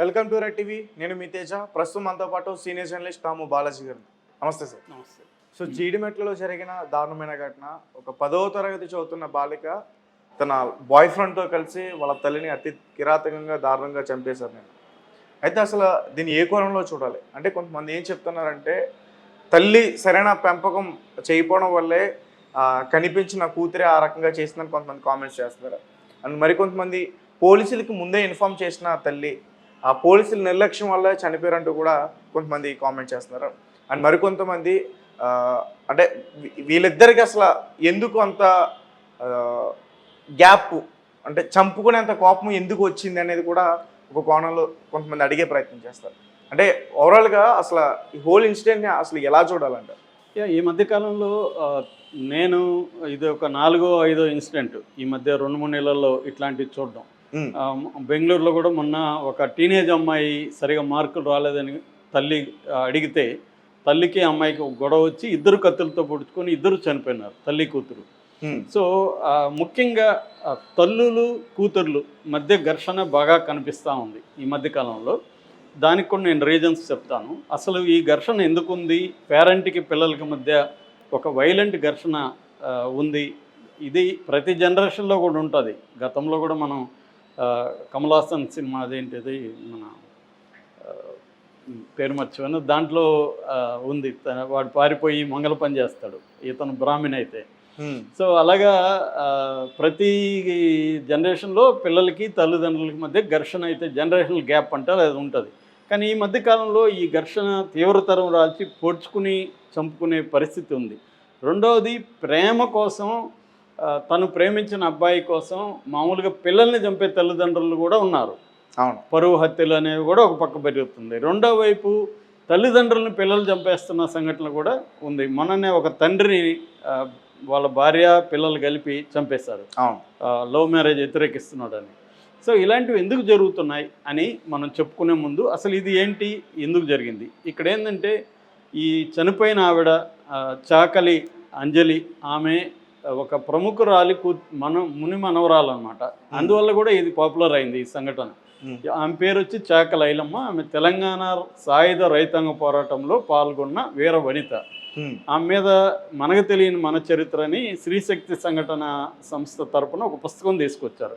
Welcome to red TV. నేను మీ తేజ. ప్రస్తుతం మనతో పాటు సీనియర్ జర్నలిస్ట్ తాము బాలాజీ గారు. నమస్తే సార్. నమస్తే. సో జీడిమెట్లలో జరిగిన దారుణమైన ఘటన ఒక పదవ తరగతి చదువుతున్న బాలిక తన బాయ్ ఫ్రెండ్తో కలిసి వాళ్ళ తల్లిని అతి కిరాతకంగా దారుణంగా చంపేశారు నేను అయితే అసలు దీన్ని ఏ కోణంలో చూడాలి? అంటే కొంతమంది ఏం చెప్తున్నారంటే తల్లి సరైన పెంపకం చేయకపోవడం వల్లే కనిపించిన కూతురే ఆ రకంగా చేసిందని కొంతమంది కామెంట్స్ చేస్తున్నారు. అండ్ మరికొంతమంది పోలీసులకి ముందే ఇన్ఫామ్ చేసిన తల్లి ఆ పోలీసుల నిర్లక్ష్యం వల్ల చనిపోయారంటూ కూడా కొంతమంది కామెంట్ చేస్తున్నారు. అండ్ మరికొంతమంది అంటే వీళ్ళిద్దరికి అసలు ఎందుకు అంత గ్యాప్ అంటే చంపుకునేంత కోపం ఎందుకు వచ్చింది అనేది కూడా ఒక కోణంలో కొంతమంది అడిగే ప్రయత్నం చేస్తారు. అంటే ఓవరాల్గా అసలు ఈ హోల్ ఇన్సిడెంట్ని అసలు ఎలా చూడాలంట? ఈ మధ్యకాలంలో నేను ఇది ఒక నాలుగో ఐదో ఇన్సిడెంట్. ఈ మధ్య రెండు మూడు నెలల్లో ఇట్లాంటివి చూడడం. బెంగళూరులో కూడా మొన్న ఒక టీనేజ్ అమ్మాయి సరిగా మార్కులు రాలేదని తల్లి అడిగితే తల్లికి అమ్మాయికి గొడవ వచ్చి ఇద్దరు కత్తులతో పొడుచుకొని ఇద్దరు చనిపోయినారు తల్లి కూతురు. సో ముఖ్యంగా తల్లులు కూతుర్లు మధ్య ఘర్షణ బాగా కనిపిస్తూ ఉంది ఈ మధ్య కాలంలో. దానికి కూడా నేను రీజన్స్ చెప్తాను. అసలు ఈ ఘర్షణ ఎందుకు ఉంది పేరెంట్కి పిల్లలకి మధ్య ఒక వైలెంట్ ఘర్షణ ఉంది. ఇది ప్రతి జనరేషన్లో కూడా ఉంటుంది. గతంలో కూడా మనం ఆ, కమల్ హాసన్ సినిమా అదేంటిది? మన పేరు మర్చిపోయాను. దాంట్లో ఉంది. తన- వాడు పారిపోయి మంగళ పని చేస్తాడు. ఇతను బ్రాహ్మణ్ అయితే. సో అలాగా ప్రతి జనరేషన్లో పిల్లలకి తల్లిదండ్రులకి మధ్య ఘర్షణ అయితే జనరేషనల్ గ్యాప్ అంటారు అది ఉంటుంది. కానీ ఈ మధ్య కాలంలో ఈ ఘర్షణ తీవ్రతరం రాల్చి పొడుచుకుని చంపుకునే పరిస్థితి ఉంది. రెండవది ప్రేమ కోసం తను ప్రేమించిన అబ్బాయి కోసం మామూలుగా పిల్లల్ని చంపే తల్లిదండ్రులు కూడా ఉన్నారు. అవును. పరువు హత్యలు అనేవి కూడా ఒక పక్క పెరుగుతుంది. రెండో వైపు తల్లిదండ్రులను పిల్లలు చంపేస్తున్న సంఘటన కూడా ఉంది. మొన్ననే ఒక తండ్రి వాళ్ళ భార్య పిల్లలు కలిపి చంపేశారు. అవును. Love marriage వ్యతిరేకిస్తున్నాడని. సో ఇలాంటివి ఎందుకు జరుగుతున్నాయి అని మనం చెప్పుకునే ముందు అసలు ఇది ఏంటి ఎందుకు జరిగింది? ఇక్కడ ఏంటంటే ఈ చనిపోయిన ఆవిడ చాకలి అంజలి ఆమె ఒక ప్రముఖురాలి కూ మన ముని మనవరాలు అనమాట అందువల్ల కూడా ఇది పాపులర్ అయింది ఈ సంఘటన. ఆమె పేరు వచ్చి చాకలి ఐలమ్మ ఆమె తెలంగాణ సాయుధ రైతాంగ పోరాటంలో పాల్గొన్న వీర వనిత. ఆమె మీద మనకు తెలియని మన చరిత్రని శ్రీశక్తి సంఘటన సంస్థ తరపున ఒక పుస్తకం తీసుకొచ్చారు.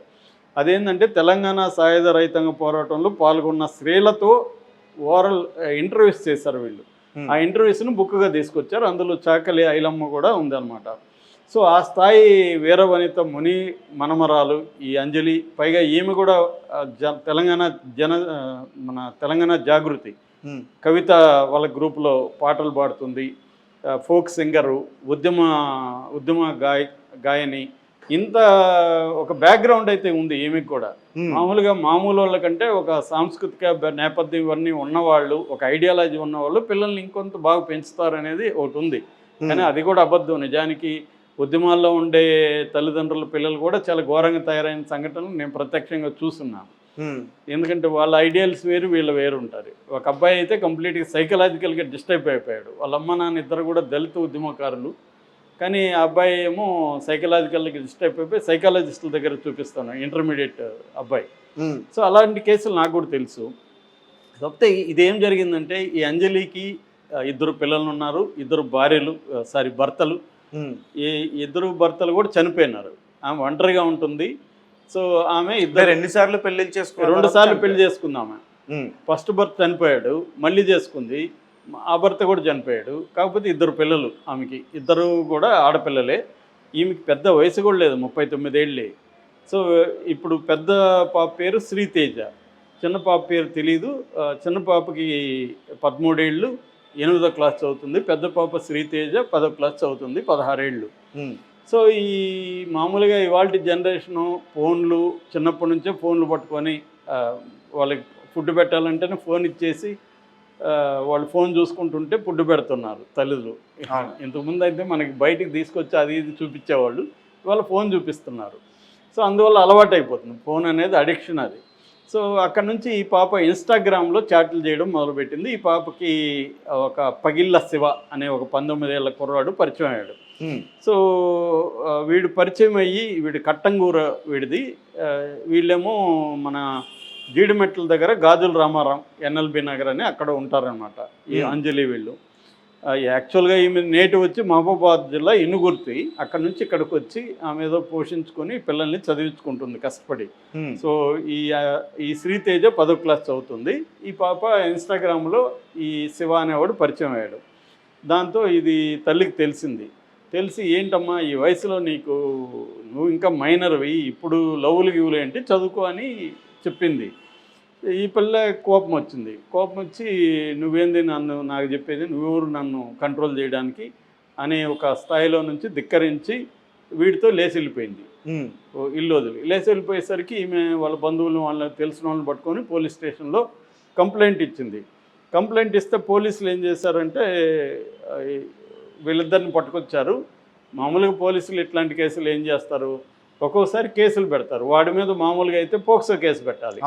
అదేంటంటే తెలంగాణ సాయుధ రైతాంగ పోరాటంలో పాల్గొన్న స్త్రీలతో ఓరల్ ఇంటర్వ్యూస్ చేశారు వీళ్ళు. ఆ ఇంటర్వ్యూస్ను బుక్గా తీసుకొచ్చారు. అందులో చాకలి ఐలమ్మ కూడా ఉందన్నమాట. సో ఆ స్థాయి వీర వనిత ముని మనమరాలు ఈ అంజలి పైగా ఈమె కూడా జ తెలంగాణ జన మన తెలంగాణ జాగృతి. కవిత వాళ్ళ గ్రూప్లో పాటలు పాడుతుంది. ఫోక్ సింగరు ఉద్యమ ఉద్యమ గాయ గాయని. ఇంత ఒక బ్యాక్గ్రౌండ్ అయితే ఉంది ఈమెకి కూడా. మామూలుగా మామూలు వాళ్ళకంటే ఒక సాంస్కృతిక నేపథ్యం ఇవన్నీ ఉన్నవాళ్ళు ఒక ఐడియాలజీ ఉన్నవాళ్ళు పిల్లల్ని ఇంకొంత బాగా పెంచుతారు అనేది ఒకటి ఉంది. కానీ అది కూడా అబద్ధం. నిజానికి ఉద్యమాల్లో ఉండే తల్లిదండ్రుల పిల్లలు కూడా చాలా ఘోరంగా తయారైన సంఘటనలు నేను ప్రత్యక్షంగా చూస్తున్నాను ఎందుకంటే వాళ్ళ ఐడియల్స్ వేరు వీళ్ళు వేరు ఉంటారు. ఒక అబ్బాయి అయితే కంప్లీట్గా సైకలాజికల్గా డిస్టర్బ్ అయిపోయాడు. వాళ్ళ అమ్మ నాన్న ఇద్దరు కూడా దళిత ఉద్యమకారులు. కానీ ఆ అబ్బాయి ఏమో సైకలాజికల్గా డిస్టర్బ్ అయిపోయి సైకాలజిస్టుల దగ్గర చూపిస్తాను ఇంటర్మీడియట్ అబ్బాయి. సో అలాంటి కేసులు నాకు కూడా తెలుసు. కాకపోతే ఇదేం జరిగిందంటే ఈ అంజలికి ఇద్దరు పిల్లలు ఉన్నారు ఇద్దరు భార్యలు సారీ భర్తలు. ఈ ఇద్దరు భర్తలు కూడా చనిపోయినారు. ఆమె ఒంటరిగా ఉంటుంది. సో ఆమె ఇద్దరు ఎన్నిసార్లు పెళ్ళి చేసుకున్నారు? రెండు సార్లు పెళ్ళి చేసుకుంది ఆమె ఉమ్, ఫస్ట్ భర్త చనిపోయాడు మళ్ళీ చేసుకుంది. ఆ భర్త కూడా చనిపోయాడు. కాకపోతే ఇద్దరు పిల్లలు ఆమెకి. ఇద్దరు కూడా ఆడపిల్లలే. ఈమెకి పెద్ద వయసు కూడా లేదు ముప్పై తొమ్మిదేళ్ళే. సో ఇప్పుడు పెద్ద పాప పేరు శ్రీతేజ. చిన్న పాప పేరు తెలీదు. చిన్న పాపకి పదమూడేళ్ళు. ఎనిమిదో క్లాస్ చదువుతుంది పెద్ద పాప శ్రీతేజ పదో క్లాస్ చదువుతుంది పదహారేళ్ళు. సో ఈ మామూలుగా ఇవాళ జనరేషను ఫోన్లు చిన్నప్పటి నుంచే ఫోన్లు పట్టుకొని వాళ్ళకి ఫుడ్ పెట్టాలంటేనే ఫోన్ ఇచ్చేసి వాళ్ళు ఫోన్ చూసుకుంటుంటే ఫుడ్ పెడుతున్నారు తల్లులు. ఇంతకుముందు అయితే మనకి బయటికి తీసుకొచ్చి అది ఇది చూపించేవాళ్ళు ఇవాళ ఫోన్ చూపిస్తున్నారు. సో అందువల్ల అలవాటు అయిపోతుంది ఫోన్ అనేది అడిక్షన్ అది. సో అక్కడ నుంచి ఈ పాప ఇన్స్టాగ్రామ్లో చాట్లు చేయడం మొదలుపెట్టింది. ఈ పాపకి ఒక పగిళ్ళ శివ అనే ఒక పంతొమ్మిదేళ్ళ కుర్రాడు పరిచయం అయ్యాడు. సో వీడు పరిచయం అయ్యి వీడు కట్టంగూర వీడిది. వీళ్ళేమో మన జీడిమెట్ల దగ్గర గాజుల రామారాం ఎన్ఎల్బి నగర్ అని అక్కడ ఉంటారనమాట ఈ. అంజలి వీళ్ళు. యాక్చువల్గా ఈమె నేటి వచ్చి మహబూబాబాద్ జిల్లా ఇనుగుర్తి. అక్కడ నుంచి ఇక్కడికి వచ్చి ఆమె ఏదో పోషించుకొని పిల్లల్ని చదివించుకుంటుంది కష్టపడి. సో ఈ ఈ శ్రీతేజ పదో క్లాస్ చదువుతుంది. ఈ పాప ఇన్స్టాగ్రామ్లో ఈ శివ అనేవాడు పరిచయం అయ్యాడు. దాంతో ఇది తల్లికి తెలిసింది. తెలిసి ఏంటమ్మా ఈ వయసులో నీకు నువ్వు ఇంకా మైనర్వి ఇప్పుడు లవ్వులు గివులు ఏంటి? చదువుకో అని చెప్పింది. ఈ పిల్ల కోపం వచ్చింది. కోపం వచ్చి నువ్వేంది నన్ను నాకు చెప్పేది నువ్వెవరు నన్ను కంట్రోల్ చేయడానికి? అనే ఒక స్థాయిలో నుంచి ధిక్కరించి వీడితో లేచి వెళ్ళిపోయింది. ఇల్లు వదిలి. లేచి వెళ్ళిపోయేసరికి ఈమె వాళ్ళ బంధువులు వాళ్ళని తెలిసిన వాళ్ళని పట్టుకొని పోలీస్ స్టేషన్లో కంప్లైంట్ ఇచ్చింది. కంప్లైంట్ ఇస్తే పోలీసులు ఏం చేశారంటే వీళ్ళిద్దరిని పట్టుకొచ్చారు. మామూలుగా పోలీసులు ఇట్లాంటి కేసులు ఏం చేస్తారు? ఒక్కోసారి కేసులు పెడతారు. వాడి మీద మామూలుగా అయితే పోక్సో కేసు పెట్టాలి.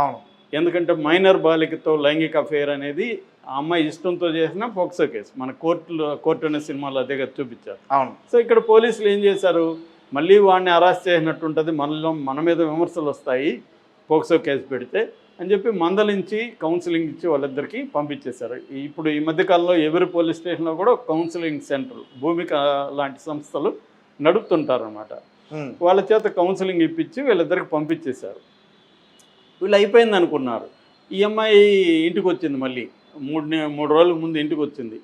ఎందుకంటే మైనర్ బాలికతో లైంగిక అఫేర్ అనేది ఆ అమ్మాయి ఇష్టంతో చేసిన పోక్సో కేసు మన కోర్టులో కోర్టు అనే సినిమాలో అదే కదా చూపించారు. అవును. సో ఇక్కడ పోలీసులు ఏం చేశారు? మళ్ళీ వాడిని అరెస్ట్ చేసినట్టు ఉంటుంది. మనలో మన మీద విమర్శలు వస్తాయి. పోక్సో కేసు పెడితే అని చెప్పి మందలించి కౌన్సిలింగ్ ఇచ్చి వాళ్ళిద్దరికి పంపించేశారు. ఇప్పుడు ఈ మధ్యకాలంలో ఎవరి పోలీస్ స్టేషన్లో కూడా కౌన్సిలింగ్ సెంటర్ భూమిక లాంటి సంస్థలు నడుపుతుంటారనమాట వాళ్ళ చేత కౌన్సిలింగ్ ఇప్పించి వీళ్ళిద్దరికి పంపించేశారు. వీళ్ళు అయిపోయింది అనుకున్నారు. ఈ అమ్మాయి ఇంటికి వచ్చింది మళ్ళీ. మూడు మూడు రోజుల ముందు ఇంటికి వచ్చింది.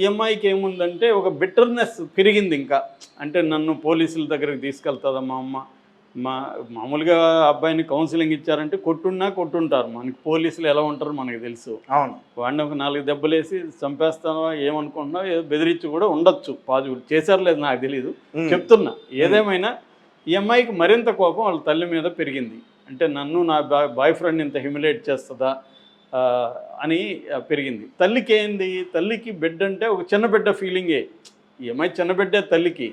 ఈ అమ్మాయికి ఏముందంటే ఒక బిట్టర్నెస్ పెరిగింది ఇంకా. అంటే నన్ను పోలీసుల దగ్గరికి తీసుకెళ్తుందా మా అమ్మ? మా మామూలుగా అబ్బాయిని కౌన్సిలింగ్ ఇచ్చారంటే కొట్టున్నా కొట్టుంటారు. మనకి పోలీసులు ఎలా ఉంటారో మనకి తెలుసు. అవును. వాడిని ఒక నాలుగు దెబ్బలేసి చంపేస్తానో ఏమనుకుంటున్నావు ఏదో బెదిరించి కూడా ఉండొచ్చు. పాజిబుల్ చేశారు లేదు నాకు తెలియదు చెప్తున్నా. ఏదేమైనా ఈ అమ్మాయికి మరింత కోపం వాళ్ళ తల్లి మీద పెరిగింది. అంటే నన్ను నా బాయ్ ఫ్రెండ్ ఇంత హ్యూమిలేట్ చేస్తుందా అని పెరిగింది. తల్లికి ఏంది? తల్లికి బిడ్డ అంటే ఒక చిన్న బిడ్డ ఫీలింగే అమ్మాయి చిన్న బిడ్డే తల్లికి?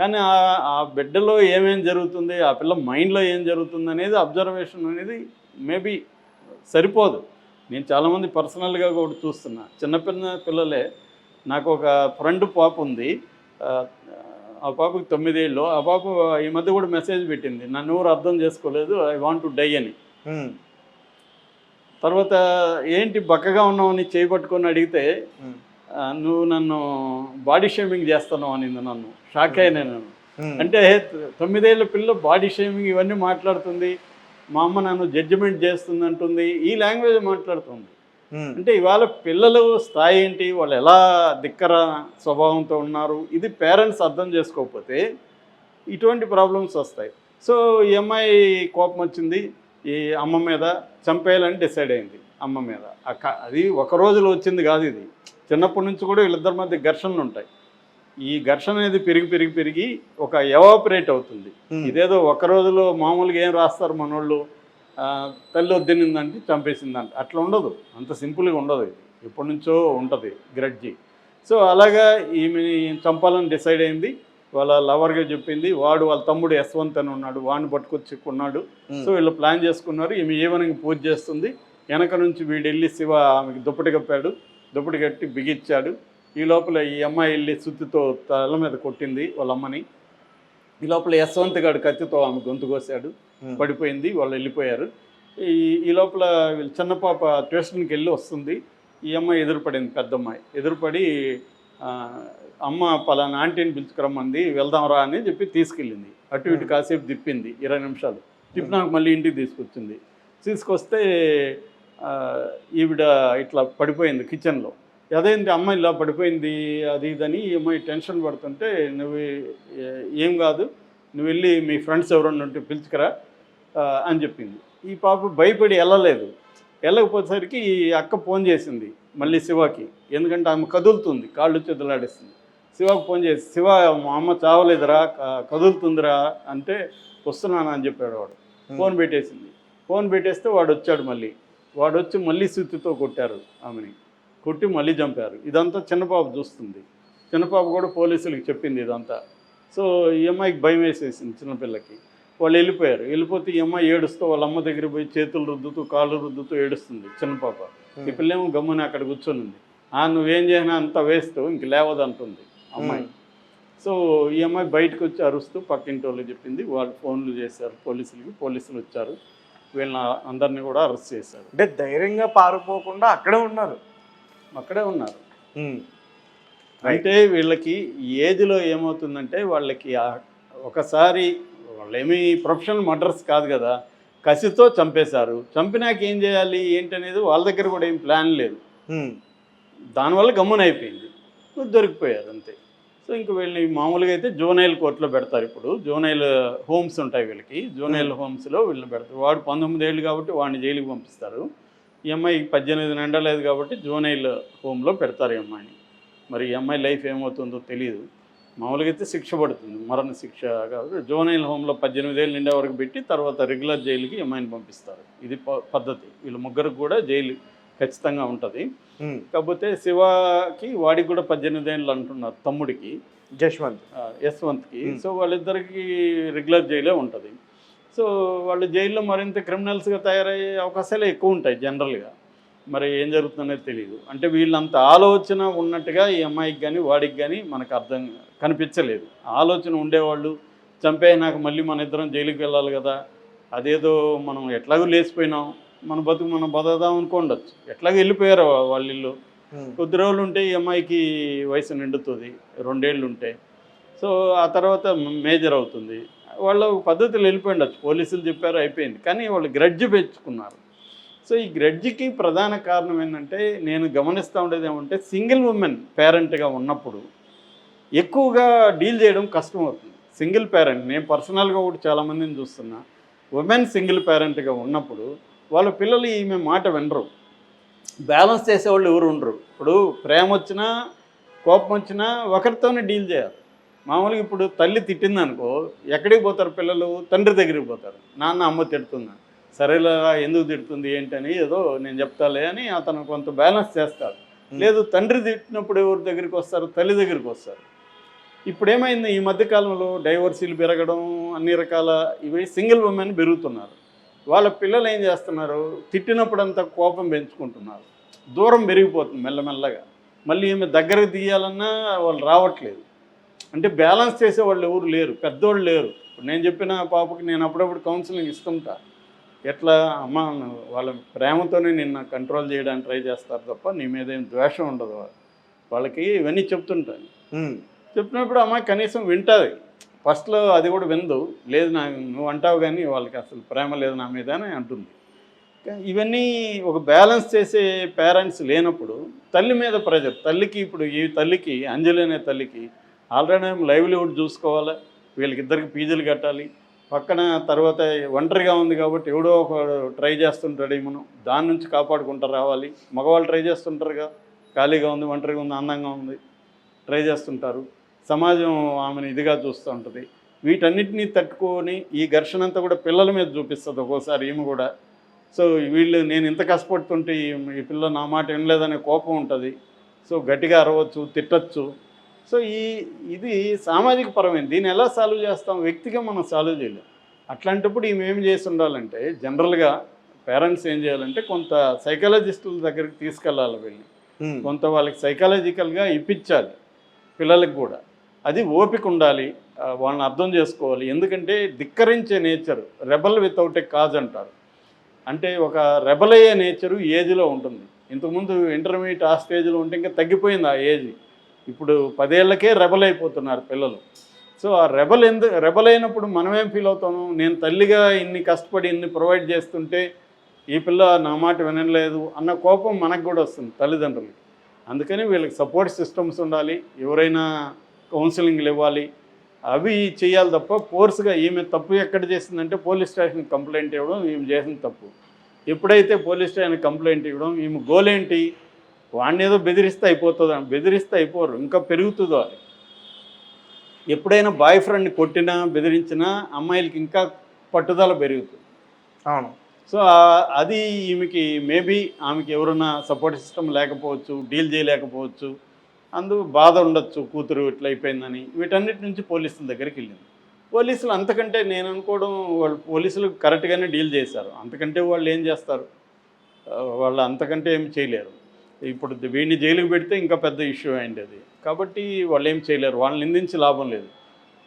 కానీ ఆ ఆ బిడ్డలో ఏమేం జరుగుతుంది ఆ పిల్ల మైండ్లో ఏం జరుగుతుంది అనేది అబ్జర్వేషన్ అనేది మేబీ సరిపోదు. నేను చాలామంది పర్సనల్గా కూడా చూస్తున్నా. చిన్నపిల్ల పిల్లలే నాకు ఒక ఫ్రెండ్ పాప ఉంది. ఆ, పాపకి తొమ్మిదేళ్ళు. ఆ పాప ఈ మధ్య కూడా మెసేజ్ పెట్టింది. నన్ను ఎవరు అర్థం చేసుకోలేదు. ఐ వాంట్ టు డై అని. తర్వాత ఏంటి బక్కగా ఉన్నావని చేయి పట్టుకొని అడిగితే నువ్వు నన్ను బాడీ షేమింగ్ చేస్తున్నావు అనింది నన్ను. షాక్ అయినా నేను. ఉమ్, అంటే తొమ్మిదేళ్ళ పిల్ల బాడీ షేమింగ్ ఇవన్నీ మాట్లాడుతుంది. మా అమ్మ నన్ను జడ్జిమెంట్ చేస్తుంది అంటుంది ఈ లాంగ్వేజ్ మాట్లాడుతుంది. అంటే ఇవాళ పిల్లలు స్థాయి ఏంటి? వాళ్ళు ఎలా దిక్కర స్వభావంతో ఉన్నారు? ఇది పేరెంట్స్ అర్థం చేసుకోకపోతే ఇటువంటి ప్రాబ్లమ్స్ వస్తాయి. సో ఈ అమ్మాయి కోపం వచ్చింది. ఈ అమ్మ మీద చంపేయాలని డిసైడ్ అయింది. అమ్మ మీద. అక్క అది ఒక రోజులో వచ్చింది కాదు ఇది. చిన్నప్పటి నుంచి కూడా వీళ్ళిద్దరి మధ్య ఘర్షణలు ఉంటాయి. ఈ ఘర్షణ అనేది పెరిగి పెరిగి పెరిగి ఒక ఎవాపరేట్ అవుతుంది. ఇదేదో ఒక రోజులో మామూలుగా ఏం రాస్తారు మనోళ్ళు? తల్లి వద్దినిందంటే చంపేసిందంట. అట్లా ఉండదు. అంత సింపుల్గా ఉండదు ఇది. ఎప్పటి నుంచో ఉంటుంది గ్రడ్జి. సో అలాగా ఈమెని చంపాలని డిసైడ్ అయింది. వాళ్ళ లవర్గా చెప్పింది వాడు వాళ్ళ తమ్ముడు యశ్వంత్ అని ఉన్నాడు. వాడిని పట్టుకొచ్చి కొన్నాడు. సో వీళ్ళు ప్లాన్ చేసుకున్నారు. ఈమె ఈవెనింగ్ పూజ చేస్తుంది? వెనక నుంచి వీడు వెళ్ళి శివ ఆమెకి దుప్పటి కప్పాడు. దుప్పటి కట్టి బిగిచ్చాడు ఈ లోపల ఈ అమ్మాయి వెళ్ళి సుత్తితో తల మీద కొట్టింది వాళ్ళ అమ్మని. ఈ లోపల యశ్వంత్ గారు కత్తితో ఆమె గొంతు కోసాడు. పడిపోయింది వాళ్ళు వెళ్ళిపోయారు. ఈ ఈ లోపల వీళ్ళ చిన్న పాప ట్యూషన్కి వెళ్ళి వస్తుంది. ఈ అమ్మాయి ఎదురుపడింది పెద్ద అమ్మాయి. ఎదురుపడి అమ్మ పలానా ఆంటీని పిలుచుకురమ్మంది వెళ్దాంరా అని చెప్పి తీసుకెళ్ళింది. అటు ఇటు కాసేపు తిప్పింది ఇరవై నిమిషాలు. తిప్పినాక మళ్ళీ ఇంటికి తీసుకొచ్చింది. తీసుకొస్తే ఈవిడ ఇట్లా పడిపోయింది కిచెన్లో అదేంటి అమ్మాయి ఇలా పడిపోయింది అది ఇదని ఈ అమ్మాయి టెన్షన్ పడుతుంటే నువ్వు ఏ- కాదు నువ్వు వెళ్ళి మీ ఫ్రెండ్స్ ఎవరన్నా ఉంటే పిలుచుకురా అని చెప్పింది. ఈ పాప భయపడి వెళ్ళలేదు. వెళ్ళకపోయేసరికి ఈ అక్క ఫోన్ చేసింది మళ్ళీ శివకి. ఎందుకంటే ఆమె కదులుతుంది కాళ్ళు చేతులాడిస్తుంది శివకి ఫోన్ చేసి శివ మా అమ్మ చావలేదురా కదులుతుందిరా అంటే వస్తున్నాను? అని చెప్పాడు వాడు. ఫోన్ పెట్టేసింది. ఫోన్ పెట్టేస్తే వాడు వచ్చాడు మళ్ళీ. వాడు వచ్చి మళ్ళీ సుత్తితో కొట్టారు ఆమెని. కొట్టి మళ్ళీ చంపారు. ఇదంతా చిన్నపాప చూస్తుంది. చిన్నపాప కూడా పోలీసులకు చెప్పింది ఇదంతా. సో ఈ అమ్మాయికి భయం వేసేసింది చిన్నపిల్లకి. వాళ్ళు వెళ్ళిపోయారు. వెళ్ళిపోతే ఈ అమ్మాయి ఏడుస్తూ వాళ్ళ అమ్మ దగ్గర పోయి చేతులు రుద్దుతూ కాళ్ళు రుద్దుతూ ఏడుస్తుంది చిన్న పాప ఈ పిల్లేమో గమ్మున అక్కడ కూర్చొని ఉంది. ఆ నువ్వేం చేసినా అంత వేస్తూ ఇంక లేవదు అంటుంది అమ్మాయి సో ఈ అమ్మాయి బయటకు వచ్చి అరుస్తూ పక్కింటి వాళ్ళు చెప్పింది. వాళ్ళు ఫోన్లు చేశారు పోలీసులకి. పోలీసులు వచ్చారు. వీళ్ళని అందరినీ కూడా అరెస్ట్ చేశారు. అంటే ధైర్యంగా పారిపోకుండా అక్కడే ఉన్నారు. అక్కడే ఉన్నారు. అంటే వీళ్ళకి ఏజ్లో ఏమవుతుందంటే వాళ్ళకి ఒకసారి వాళ్ళేమీ ప్రొఫెషనల్ మర్డర్స్ కాదు కదా కసితో చంపేశారు. చంపినాక ఏం చేయాలి ఏంటనేది వాళ్ళ దగ్గర కూడా ఏం ప్లాన్ లేదు. దానివల్ల గమ్మున అయిపోయింది. దొరికిపోయారు అంతే. సో ఇంక వీళ్ళని మామూలుగా అయితే జోనైల్ కోర్టులో పెడతారు ఇప్పుడు. జోనైల్ హోమ్స్ ఉంటాయి వీళ్ళకి. జోనైల్ హోమ్స్లో వీళ్ళని పెడతారు. వాడు పంతొమ్మిది ఏళ్ళు కాబట్టి వాడిని జైలుకి పంపిస్తారు. ఈ అమ్మాయి పద్దెనిమిది నిండలేదు కాబట్టి జోనైల్ హోమ్లో పెడతారు ఈ అమ్మాయిని మరి ఈ అమ్మాయి లైఫ్ ఏమవుతుందో తెలియదు మామూలుగా అయితే శిక్ష పడుతుంది మరణ శిక్ష కాబట్టి జోనైల్ హోమ్లో పద్దెనిమిది ఏళ్ళు నిండే వరకు పెట్టి తర్వాత రెగ్యులర్ జైలుకి అమ్మాయిని పంపిస్తారు. ఇది పద్ధతి. వీళ్ళ ముగ్గురికి కూడా జైలు ఖచ్చితంగా ఉంటుంది. కాకపోతే శివకి వాడికి కూడా పద్దెనిమిది ఏళ్ళు అంటున్నారు తమ్ముడికి. జశ్వంత్. యశ్వంత్కి. సో వాళ్ళిద్దరికి రెగ్యులర్ జైలే ఉంటుంది. సో వాళ్ళు జైల్లో మరింత క్రిమినల్స్గా తయారయ్యే అవకాశాలు ఎక్కువ ఉంటాయి జనరల్గా మరి ఏం జరుగుతుందనేది తెలియదు అంటే వీళ్ళంత ఆలోచన ఉన్నట్టుగా ఈ అమ్మాయికి కానీ వాడికి కానీ మనకు అర్థం కనిపించలేదు. ఆలోచన ఉండేవాళ్ళు చంపేనాక మళ్ళీ మన ఇద్దరం జైలుకి వెళ్ళాలి కదా అదేదో మనం ఎట్లాగో లేచిపోయినాం మన బతుకు మనం బతకదాం అనుకోండొచ్చు. ఎట్లాగో వెళ్ళిపోయారు వాళ్ళ ఇల్లు. కొద్ది రోజులు ఉంటే ఈ అమ్మాయికి వయసు నిండుతుంది రెండేళ్ళు ఉంటే సో ఆ తర్వాత మేజర్ అవుతుంది. వాళ్ళ పద్ధతులు వెళ్ళిపోయిండొచ్చు. పోలీసులు చెప్పారు అయిపోయింది. కానీ వాళ్ళు గ్రడ్జ్ పెంచుకున్నారు. సో ఈ గ్రడ్జికి ప్రధాన కారణం ఏంటంటే నేను గమనిస్తూ ఉండేది ఏమంటే సింగిల్ ఉమెన్ పేరెంట్గా ఉన్నప్పుడు ఎక్కువగా డీల్ చేయడం కష్టం అవుతుంది సింగిల్ పేరెంట్ నేను పర్సనల్గా కూడా చాలామందిని చూస్తున్నా. ఉమెన్ సింగిల్ పేరెంట్గా ఉన్నప్పుడు వాళ్ళ పిల్లలు ఈమె మాట వినరు. బ్యాలెన్స్ చేసేవాళ్ళు ఎవరు ఉండరు. ఇప్పుడు ప్రేమ వచ్చినా కోపం వచ్చినా ఒకరితోనే డీల్ చేయాలి. మామూలుగా ఇప్పుడు తల్లి తిట్టింది అనుకో ఎక్కడికి పోతారు పిల్లలు? తండ్రి దగ్గరికి పోతారు. నాన్న అమ్మ తిడుతున్నా సరేలా ఎందుకు తిడుతుంది ఏంటని ఏదో నేను చెప్తాలే అని అతను కొంత బ్యాలెన్స్ చేస్తాడు. లేదు తండ్రి తిట్టినప్పుడు ఎవరి దగ్గరికి వస్తారు? తల్లి దగ్గరికి వస్తారు. ఇప్పుడు ఏమైంది ఈ మధ్యకాలంలో డైవర్సీలు పెరగడం అన్ని రకాల ఇవి సింగిల్ ఉమెన్ పెరుగుతున్నారు. వాళ్ళ పిల్లలు ఏం చేస్తున్నారు? తిట్టినప్పుడంతా కోపం పెంచుకుంటున్నారు. దూరం పెరిగిపోతుంది మెల్లమెల్లగా. మళ్ళీ ఈమె దగ్గరకు తీయాలన్నా వాళ్ళు రావట్లేదు. అంటే బ్యాలెన్స్ చేసే వాళ్ళు ఎవరు లేరు పెద్దోళ్ళు లేరు. ఇప్పుడు నేను చెప్పిన పాపకి నేను అప్పుడప్పుడు కౌన్సిలింగ్ ఇస్తుంటా. ఎట్లా అమ్మ వాళ్ళ ప్రేమతోనే నిన్న కంట్రోల్ చేయడానికి ట్రై చేస్తారు తప్ప నీ మీద ఏం ద్వేషం ఉండదు వాళ్ళ- వాళ్ళకి ఇవన్నీ చెప్తుంటాను. చెప్పినప్పుడు అమ్మాయి కనీసం వింటుంది. ఫస్ట్లో అది కూడా విందు లేదు నా నువ్వు అంటావు కానీ వాళ్ళకి అసలు ప్రేమ లేదు నా మీద అని అంటుంది. ఇవన్నీ ఒక బ్యాలెన్స్ చేసే పేరెంట్స్ లేనప్పుడు తల్లి మీద ప్రెజర్ తల్లికి ఇప్పుడు ఈ తల్లికి అంజలి అనే తల్లికి ఆల్రెడీ లైవ్లీవుడ్ చూసుకోవాలి వీళ్ళకిద్దరికి పీజీలు కట్టాలి. పక్కన తర్వాత ఒంటరిగా ఉంది కాబట్టి ఎవడో ఒక ట్రై చేస్తుంటాడు ఏమను దాని నుంచి కాపాడుకుంటూ రావాలి. మగవాళ్ళు ట్రై చేస్తుంటారుగా. ఖాళీగా ఉంది ఒంటరిగా ఉంది అందంగా ఉంది ట్రై చేస్తుంటారు. సమాజం ఆమెను ఇదిగా చూస్తూ ఉంటుంది. వీటన్నిటినీ తట్టుకొని ఈ ఘర్షణ అంతా కూడా పిల్లల మీద చూపిస్తుంది ఒక్కోసారి ఈమె కూడా. సో వీళ్ళు నేను ఇంత కష్టపడుతుంటే ఈ పిల్ల నా మాట వినలేదనే కోపం ఉంటుంది. సో గట్టిగా అరవచ్చు తిట్టచ్చు. సో ఈ ఇది సామాజిక పరమైన దీన్ని ఎలా సాల్వ్ చేస్తాం? వ్యక్తిగా మనం సాల్వ్ చేయలేం. అట్లాంటప్పుడు ఈమె ఏం చేసి ఉండాలంటే జనరల్గా పేరెంట్స్ ఏం చేయాలంటే కొంత సైకాలజిస్టుల దగ్గరికి తీసుకెళ్ళాలి వీళ్ళని. ఉమ్. కొంత వాళ్ళకి సైకాలజికల్గా ఇప్పించాలి పిల్లలకు కూడా. అది ఓపిక ఉండాలి వాళ్ళని అర్థం చేసుకోవాలి. ఎందుకంటే ధిక్కరించే nature rebel without a cause అంటారు. అంటే ఒక రెబల్ అయ్యే నేచరు ఏజ్లో ఉంటుంది. ఇంతకుముందు ఇంటర్మీడియట్ ఆ స్టేజ్లో ఉంటే ఇంకా తగ్గిపోయింది ఆ ఏజ్. ఇప్పుడు పదేళ్ళకే రెబల్ అయిపోతున్నారు పిల్లలు. సో ఆ రెబల్ ఎందు రెబల్ అయినప్పుడు మనమేం ఫీల్ అవుతాము? నేను తల్లిగా ఇన్ని కష్టపడి ఇన్ని ప్రొవైడ్ చేస్తుంటే ఈ పిల్ల నా మాట వినలేదు అన్న కోపం మనకు కూడా వస్తుంది తల్లిదండ్రులకి. అందుకని వీళ్ళకి సపోర్ట్ సిస్టమ్స్ ఉండాలి ఎవరైనా కౌన్సిలింగ్లు ఇవ్వాలి. అవి చేయాలి తప్ప ఫోర్స్గా ఈమె తప్పు ఎక్కడ చేసిందంటే పోలీస్ స్టేషన్కి కంప్లైంట్ ఇవ్వడం ఈమె చేసిన తప్పు. ఎప్పుడైతే పోలీస్ స్టేషన్కి కంప్లైంట్ ఇవ్వడం ఈమె గోల్ ఏంటి? వాడిని ఏదో బెదిరిస్తే అయిపోతుంది బెదిరిస్తే అయిపోరు ఇంకా పెరుగుతుందో అది. ఎప్పుడైనా బాయ్ ఫ్రెండ్ని కొట్టినా బెదిరించినా అమ్మాయిలకి ఇంకా పట్టుదల పెరుగుతుంది. అవును. సో అది ఈమెకి మేబీ ఆమెకి ఎవరైనా సపోర్ట్ సిస్టమ్ లేకపోవచ్చు డీల్ చేయలేకపోవచ్చు అందు బాధ ఉండొచ్చు కూతురు ఇట్లా అయిపోయిందని. వీటన్నిటి నుంచి పోలీసుల దగ్గరికి వెళ్ళింది. పోలీసులు అంతకంటే నేను అనుకోవడం వాళ్ళు పోలీసులు కరెక్ట్గానే డీల్ చేశారు. అంతకంటే వాళ్ళు ఏం చేస్తారు? వాళ్ళు అంతకంటే ఏం చేయలేరు. ఇప్పుడు వీడిని జైలుకి పెడితే ఇంకా పెద్ద ఇష్యూ అయింది అది. కాబట్టి వాళ్ళు ఏం చేయలేరు. వాళ్ళని నిందించి లాభం లేదు.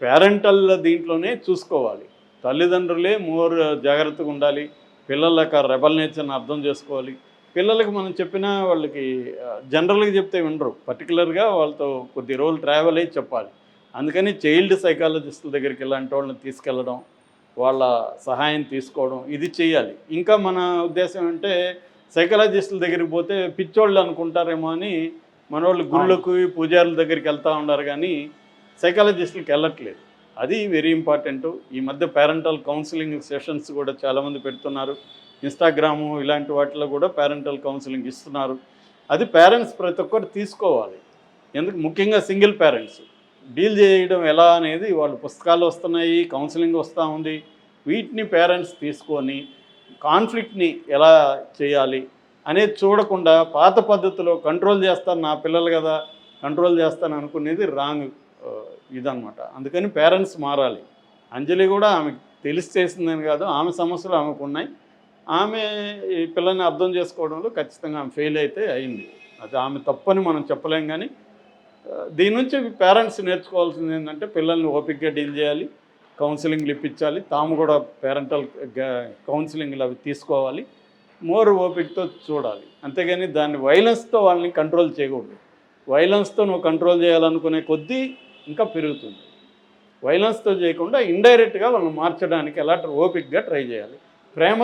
పేరెంటల్ దీంట్లోనే చూసుకోవాలి. తల్లిదండ్రులే మోర్ జాగ్రత్తగా ఉండాలి. పిల్లలకు రెబల్ నేచర్ని అర్థం చేసుకోవాలి. పిల్లలకు మనం చెప్పినా వాళ్ళకి జనరల్గా చెప్తే వినరు. పర్టికులర్గా వాళ్ళతో కొద్ది రోజులు ట్రావెల్ అయ్యి చెప్పాలి. అందుకని చైల్డ్ సైకాలజిస్టుల దగ్గరికి ఇలాంటి వాళ్ళని తీసుకెళ్ళడం వాళ్ళ సహాయం తీసుకోవడం ఇది చేయాలి. ఇంకా మన ఉద్దేశం అంటే సైకాలజిస్టుల దగ్గరికి పోతే పిచ్చోళ్ళు అనుకుంటారేమో అని మన వాళ్ళు గుళ్ళకు పూజారుల దగ్గరికి వెళ్తూ ఉన్నారు కానీ సైకాలజిస్టులకి వెళ్ళట్లేదు. అది వెరీ ఇంపార్టెంట్. ఈ మధ్య పేరెంటల్ కౌన్సిలింగ్ సెషన్స్ కూడా చాలామంది పెడుతున్నారు. ఇన్స్టాగ్రాము ఇలాంటి వాటిలో కూడా పేరెంటల్ కౌన్సిలింగ్ ఇస్తున్నారు. అది పేరెంట్స్ ప్రతి ఒక్కరు తీసుకోవాలి. ఎందుకు? ముఖ్యంగా సింగిల్ పేరెంట్స్. డీల్ చేయడం ఎలా అనేది వాళ్ళ పుస్తకాలు వస్తున్నాయి కౌన్సిలింగ్ వస్తూ ఉంది. వీటిని పేరెంట్స్ తీసుకొని కాన్ఫ్లిక్ట్ని ఎలా చేయాలి అనేది చూడకుండా పాత పద్ధతిలో కంట్రోల్ చేస్తాను నా పిల్లలు కదా కంట్రోల్ చేస్తాను అనుకునేది రాంగ్ ఇదనమాట అందుకని పేరెంట్స్ మారాలి. అంజలి కూడా ఆమెకు తెలిసి చేసిందని కాదు ఆమె సమస్యలు ఆమెకు ఉన్నాయి. ఆమె ఈ పిల్లల్ని అర్థం చేసుకోవడంలో ఖచ్చితంగా ఆమె ఫెయిల్ అయితే అయింది. అది ఆమె తప్పని మనం చెప్పలేం కానీ దీని నుంచి పేరెంట్స్ నేర్చుకోవాల్సింది ఏంటంటే పిల్లల్ని ఓపికగా డీల్ చేయాలి. కౌన్సిలింగ్లు ఇప్పించాలి. తాము కూడా పేరెంటల్ కౌన్సిలింగ్లు అవి తీసుకోవాలి. మోర్ ఓపికతో చూడాలి. అంతేగాని దాన్ని వైలెన్స్తో వాళ్ళని కంట్రోల్ చేయకూడదు. వైలెన్స్తో నువ్వు కంట్రోల్ చేయాలనుకునే కొద్దీ ఇంకా పెరుగుతుంది. వైలెన్స్తో చేయకుండా ఇండైరెక్ట్గా వాళ్ళని మార్చడానికి ఎలాంటి ఓపికగా ట్రై చేయాలి. ప్రేమ